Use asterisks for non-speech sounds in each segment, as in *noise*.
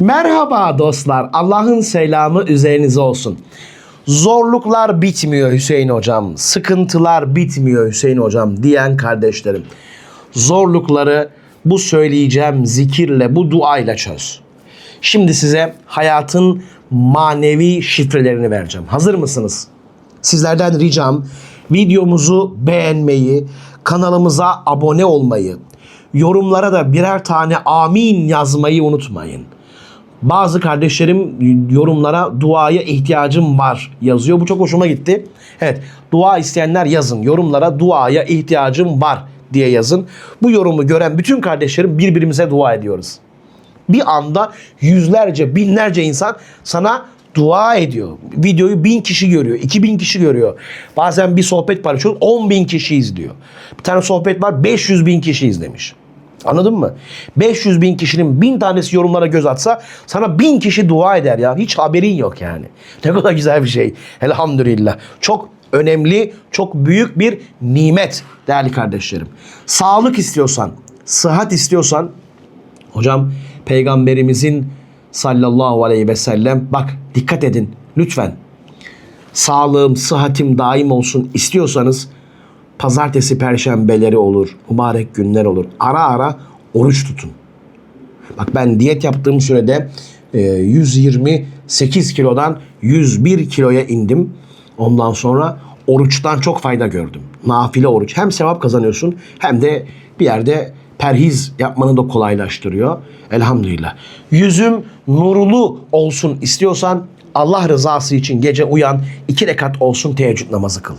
Merhaba dostlar. Allah'ın selamı üzerinize olsun. Zorluklar bitmiyor Hüseyin hocam. Sıkıntılar bitmiyor Hüseyin hocam diyen kardeşlerim. Zorlukları bu söyleyeceğim zikirle, bu duayla çöz. Şimdi size hayatın manevi şifrelerini vereceğim. Hazır mısınız? Sizlerden ricam videomuzu beğenmeyi, kanalımıza abone olmayı, yorumlara da birer tane amin yazmayı unutmayın. Bazı kardeşlerim yorumlara duaya ihtiyacım var yazıyor. Bu çok hoşuma gitti. Evet dua isteyenler yazın. Yorumlara duaya ihtiyacım var diye yazın. Bu yorumu gören bütün kardeşlerim birbirimize dua ediyoruz. Bir anda yüzlerce, binlerce insan sana dua ediyor. Videoyu bin kişi görüyor, iki bin kişi görüyor. Bazen bir sohbet paylaşıyoruz, on bin kişi izliyor. Bir tane sohbet var, 500 bin kişi izlemiş. Anladın mı? 500 bin kişinin bin tanesi yorumlara göz atsa sana bin kişi dua eder ya. Hiç haberin yok yani. *laughs* Ne kadar güzel bir şey. Elhamdülillah. Çok önemli, çok büyük bir nimet değerli kardeşlerim. Sağlık istiyorsan, sıhhat istiyorsan hocam peygamberimizin sallallahu aleyhi ve sellem bak dikkat edin lütfen. Sağlığım, sıhhatim daim olsun istiyorsanız pazartesi, perşembeleri olur, mübarek günler olur. Ara ara oruç tutun. Bak ben diyet yaptığım sürede e, 128 kilodan 101 kiloya indim. Ondan sonra oruçtan çok fayda gördüm. Nafile oruç. Hem sevap kazanıyorsun hem de bir yerde perhiz yapmanı da kolaylaştırıyor. Elhamdülillah. Yüzüm nurlu olsun istiyorsan Allah rızası için gece uyan iki rekat olsun teheccüd namazı kıl.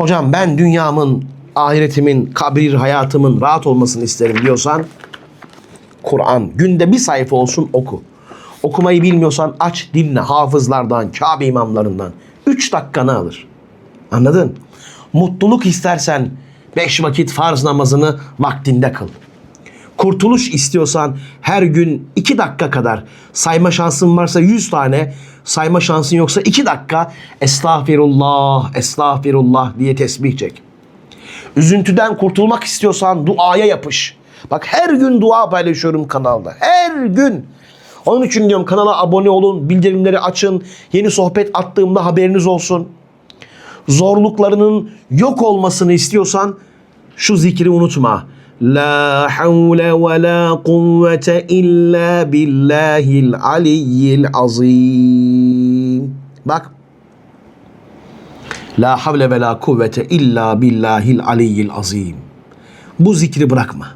Hocam ben dünyamın, ahiretimin, kabir hayatımın rahat olmasını isterim diyorsan Kur'an günde bir sayfa olsun oku. Okumayı bilmiyorsan aç dinle hafızlardan, Kabe imamlarından. Üç dakikanı alır. Anladın? Mutluluk istersen beş vakit farz namazını vaktinde kıl. Kurtuluş istiyorsan her gün iki dakika kadar sayma şansın varsa yüz tane sayma şansın yoksa iki dakika estağfirullah estağfirullah diye tesbih çek. Üzüntüden kurtulmak istiyorsan duaya yapış. Bak her gün dua paylaşıyorum kanalda. Her gün. Onun için diyorum kanala abone olun, bildirimleri açın. Yeni sohbet attığımda haberiniz olsun. Zorluklarının yok olmasını istiyorsan şu zikri unutma. La havle ve la kuvvete illa billahil aliyyil azim. Bak. La havle ve la kuvvete illa billahil aliyyil azim. Bu zikri bırakma.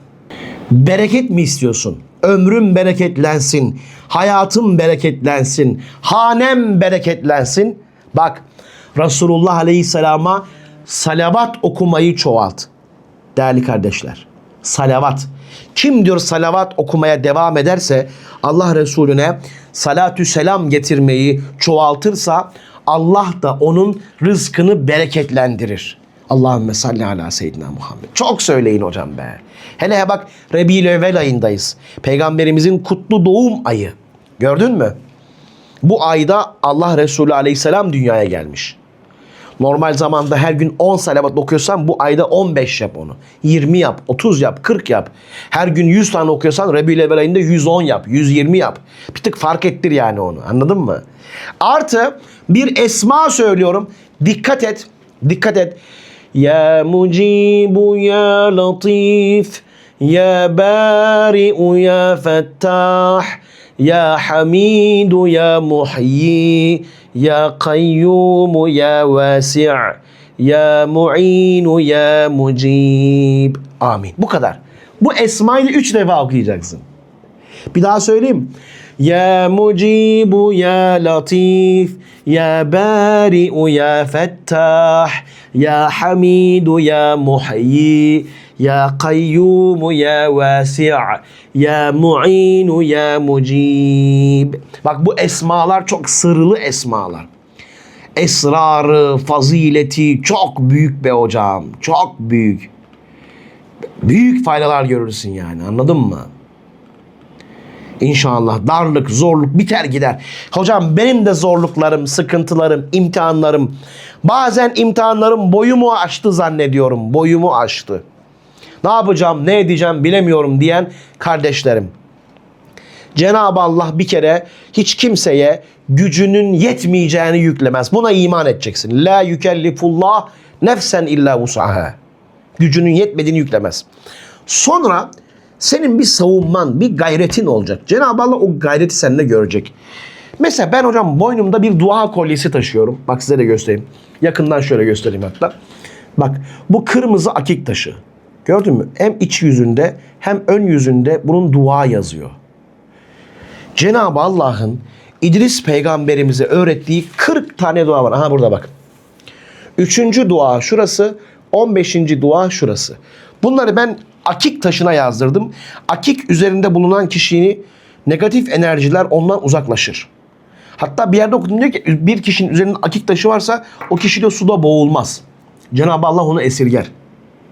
Bereket mi istiyorsun? Ömrüm bereketlensin, hayatım bereketlensin, hanem bereketlensin. Bak Resulullah Aleyhisselam'a salavat okumayı çoğalt. Değerli kardeşler, salavat. Kim diyor salavat okumaya devam ederse Allah Resulüne salatü selam getirmeyi çoğaltırsa Allah da onun rızkını bereketlendirir. Allahümme salli ala seyyidina Muhammed. Çok söyleyin hocam be. Hele bak Rebi'l evvel ayındayız. Peygamberimizin kutlu doğum ayı. Gördün mü? Bu ayda Allah Resulü aleyhisselam dünyaya gelmiş. Normal zamanda her gün 10 salavat okuyorsan bu ayda 15 yap onu. 20 yap, 30 yap, 40 yap. Her gün 100 tane okuyorsan Rebi'l evvel ayında 110 yap, 120 yap. Bir tık fark ettir yani onu. Anladın mı? Artı bir esma söylüyorum. Dikkat et. Dikkat et. Ya mucibu ya latif ya bari'u ya fettah ya hamidu ya muhyi ya kayyumu ya vasi' ya mu'inu ya mucib. Amin. Bu kadar. Bu esmayı üç defa okuyacaksın. Bir daha söyleyeyim. Ya mucibu ya latif ya bari'u ya fettah ya hamidu ya muhyi ya kayyumu ya vasi' ya mu'inu ya mucib. Bak bu esmalar çok sırlı esmalar. Esrarı, fazileti çok büyük be hocam. Çok büyük. Büyük faydalar görürsün yani anladın mı? İnşallah darlık, zorluk biter gider. Hocam benim de zorluklarım, sıkıntılarım, imtihanlarım. Bazen imtihanlarım boyumu aştı zannediyorum. Boyumu aştı. Ne yapacağım, ne edeceğim bilemiyorum diyen kardeşlerim. Cenab-ı Allah bir kere hiç kimseye gücünün yetmeyeceğini yüklemez. Buna iman edeceksin. La yükellifullah nefsen illa vusaha. Gücünün yetmediğini yüklemez. Sonra senin bir savunman, bir gayretin olacak. Cenab-ı Allah o gayreti sende görecek. Mesela ben hocam boynumda bir dua kolyesi taşıyorum. Bak size de göstereyim. Yakından şöyle göstereyim hatta. Bak bu kırmızı akik taşı. Gördün mü? Hem iç yüzünde hem ön yüzünde bunun dua yazıyor. Cenab-ı Allah'ın İdris peygamberimize öğrettiği 40 tane dua var. Aha burada bak. Üçüncü dua şurası. 15. dua şurası. Bunları ben akik taşına yazdırdım. Akik üzerinde bulunan kişinin negatif enerjiler ondan uzaklaşır. Hatta bir yerde okudum diyor ki bir kişinin üzerinde akik taşı varsa o kişi de suda boğulmaz. Cenab-ı Allah onu esirger.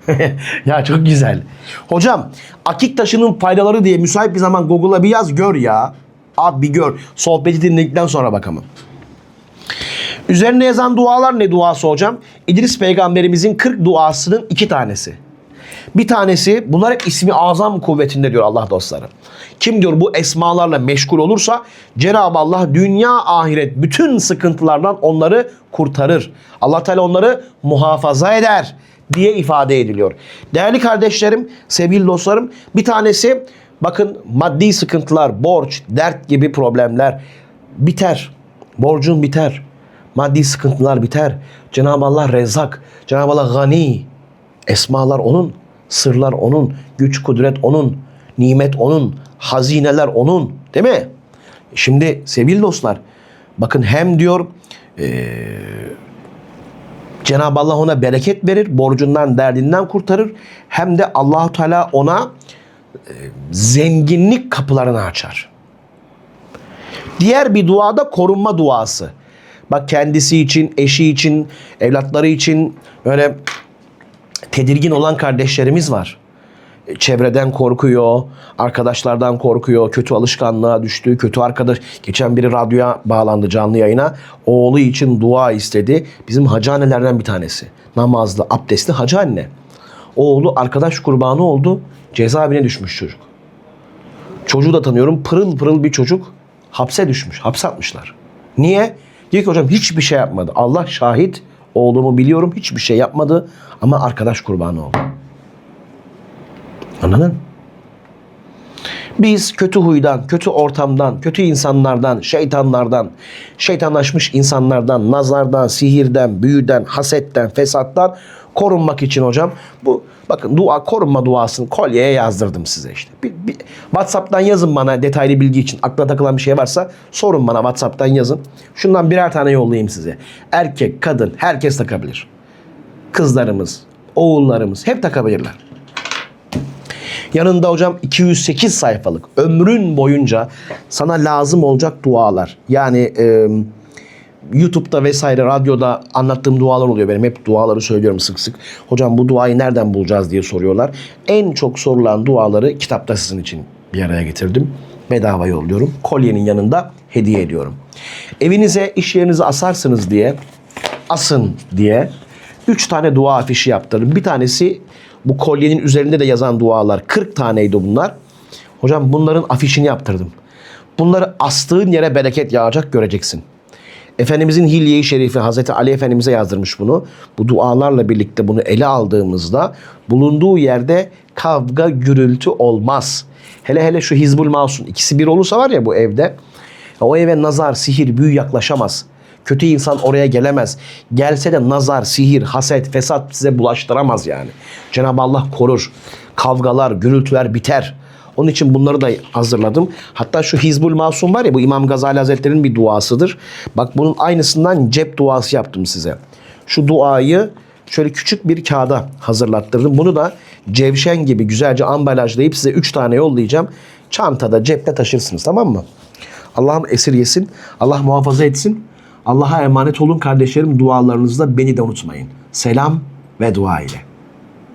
*laughs* ya çok güzel. Hocam akik taşının faydaları diye müsait bir zaman Google'a bir yaz gör ya. Abi bir gör. Sohbeti dinledikten sonra bak ama. Üzerine yazan dualar ne duası hocam? İdris peygamberimizin 40 duasının iki tanesi. Bir tanesi bunlar hep ismi azam kuvvetinde diyor Allah dostları. Kim diyor bu esmalarla meşgul olursa Cenab-ı Allah dünya ahiret bütün sıkıntılardan onları kurtarır. Allah Teala onları muhafaza eder diye ifade ediliyor. Değerli kardeşlerim, sevgili dostlarım bir tanesi bakın maddi sıkıntılar, borç, dert gibi problemler biter. Borcun biter. Maddi sıkıntılar biter. Cenab-ı Allah rezzak. Cenab-ı Allah gani. Esmalar onun. Sırlar onun. Güç kudret onun. Nimet onun. Hazineler onun. Değil mi? Şimdi sevgili dostlar bakın hem diyor eee Cenab-ı Allah ona bereket verir, borcundan, derdinden kurtarır. Hem de Allahu Teala ona e, zenginlik kapılarını açar. Diğer bir duada korunma duası. Bak kendisi için, eşi için, evlatları için böyle tedirgin olan kardeşlerimiz var. Çevreden korkuyor, arkadaşlardan korkuyor, kötü alışkanlığa düştü, kötü arkadaş. Geçen biri radyoya bağlandı canlı yayına. Oğlu için dua istedi. Bizim hacı annelerden bir tanesi. Namazlı, abdestli hacı anne. Oğlu arkadaş kurbanı oldu. Cezaevine düşmüş çocuk. Çocuğu da tanıyorum. Pırıl pırıl bir çocuk. Hapse düşmüş. Hapse atmışlar. Niye? Diyor ki hocam hiçbir şey yapmadı. Allah şahit. Oğlumu biliyorum. Hiçbir şey yapmadı. Ama arkadaş kurbanı oldu. Anladın? Biz kötü huydan, kötü ortamdan, kötü insanlardan, şeytanlardan, şeytanlaşmış insanlardan, nazardan, sihirden, büyüden, hasetten, fesattan korunmak için hocam bu bakın dua korunma duasını kolyeye yazdırdım size işte. Bir, bir, WhatsApp'tan yazın bana detaylı bilgi için. Aklına takılan bir şey varsa sorun bana WhatsApp'tan yazın. Şundan birer tane yollayayım size. Erkek, kadın herkes takabilir. Kızlarımız, oğullarımız hep takabilirler. Yanında hocam 208 sayfalık ömrün boyunca sana lazım olacak dualar. Yani e, YouTube'da vesaire radyoda anlattığım dualar oluyor benim. Hep duaları söylüyorum sık sık. Hocam bu duayı nereden bulacağız diye soruyorlar. En çok sorulan duaları kitapta sizin için bir araya getirdim. Bedava yolluyorum. Kolyenin yanında hediye ediyorum. Evinize, iş yerinize asarsınız diye, asın diye 3 tane dua afişi yaptırdım. Bir tanesi bu kolyenin üzerinde de yazan dualar. 40 taneydi bunlar. Hocam bunların afişini yaptırdım. Bunları astığın yere bereket yağacak göreceksin. Efendimizin hilye-i şerifi Hazreti Ali Efendimiz'e yazdırmış bunu. Bu dualarla birlikte bunu ele aldığımızda bulunduğu yerde kavga gürültü olmaz. Hele hele şu Hizbul Masum ikisi bir olursa var ya bu evde o eve nazar, sihir, büyü yaklaşamaz. Kötü insan oraya gelemez. Gelse de nazar, sihir, haset, fesat size bulaştıramaz yani. Cenab-ı Allah korur. Kavgalar, gürültüler biter. Onun için bunları da hazırladım. Hatta şu Hizbul Masum var ya bu İmam Gazali Hazretleri'nin bir duasıdır. Bak bunun aynısından cep duası yaptım size. Şu duayı şöyle küçük bir kağıda hazırlattırdım. Bunu da cevşen gibi güzelce ambalajlayıp size 3 tane yollayacağım. Çantada, cepte taşırsınız tamam mı? Allah'ım esirgesin. Allah muhafaza etsin. Allah'a emanet olun kardeşlerim. Dualarınızda beni de unutmayın. Selam ve dua ile.